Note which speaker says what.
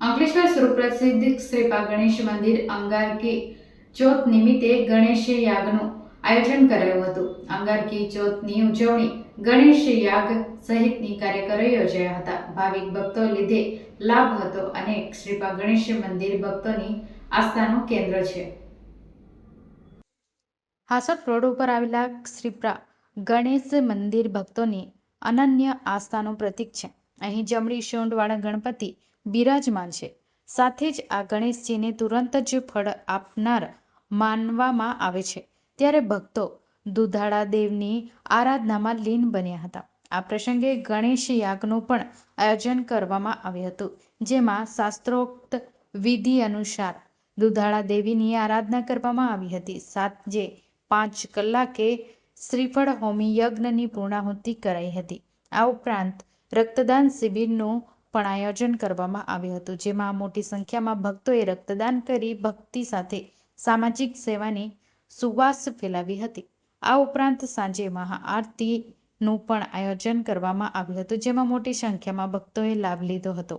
Speaker 1: અંકલેશ્વર સુપ્રસિદ્ધ શ્રીપા ગણેશ મંદિર અંગારકી ચોથ નિમિત્તે ગણેશ યાગનું આયોજન કરાયું હતું. અંગારકી ચોથની ઉજવણી ગણેશ યાગ સહિતની કાર્યક્રમો યોજાયા હતા. ભાવિક ભક્તો લીધે લાભ હતો અને શ્રીપા ગણેશ મંદિર ભક્તોની આસ્થાનું કેન્દ્ર છે. હાસોટ રોડ ઉપર આવેલા શ્રીપ્રા ગણેશ મંદિર ભક્તોની અનન્ય આસ્થાનું પ્રતીક છે. અહીં જમણી શોંઢવાળા ગણપતિ બિરાજમાન છે. સાથે જ આ ગણેશજીને તુરંત જ ફળ આપનાર માનવામાં આવે છે. ત્યારે ભક્તો દુધાળા દેવની આરાધનામાં લીન બન્યા હતા. આ પ્રસંગે ગણેશ યાગનું પણ આયોજન કરવામાં આવ્યું હતું, જેમાં શાસ્ત્રોક્ત વિધિ અનુસાર દુધાળા દેવીની આરાધના કરવામાં આવી હતી. સાંજે પાંચ કલાકે શ્રીફળ હોમી યજ્ઞની પૂર્ણાહુતિ કરાઈ હતી. આ ઉપરાંત રક્તદાન શિબિરનું પણ આયોજન કરવામાં આવ્યું હતું, જેમાં મોટી સંખ્યામાં ભક્તોએ રક્તદાન કરી ભક્તિ સાથે સામાજિક સેવાની સુવાસ ફેલાવી હતી. આ ઉપરાંત સાંજે મહાઆરતીનું પણ આયોજન કરવામાં આવ્યું હતું, જેમાં મોટી સંખ્યામાં ભક્તોએ લાભ લીધો હતો.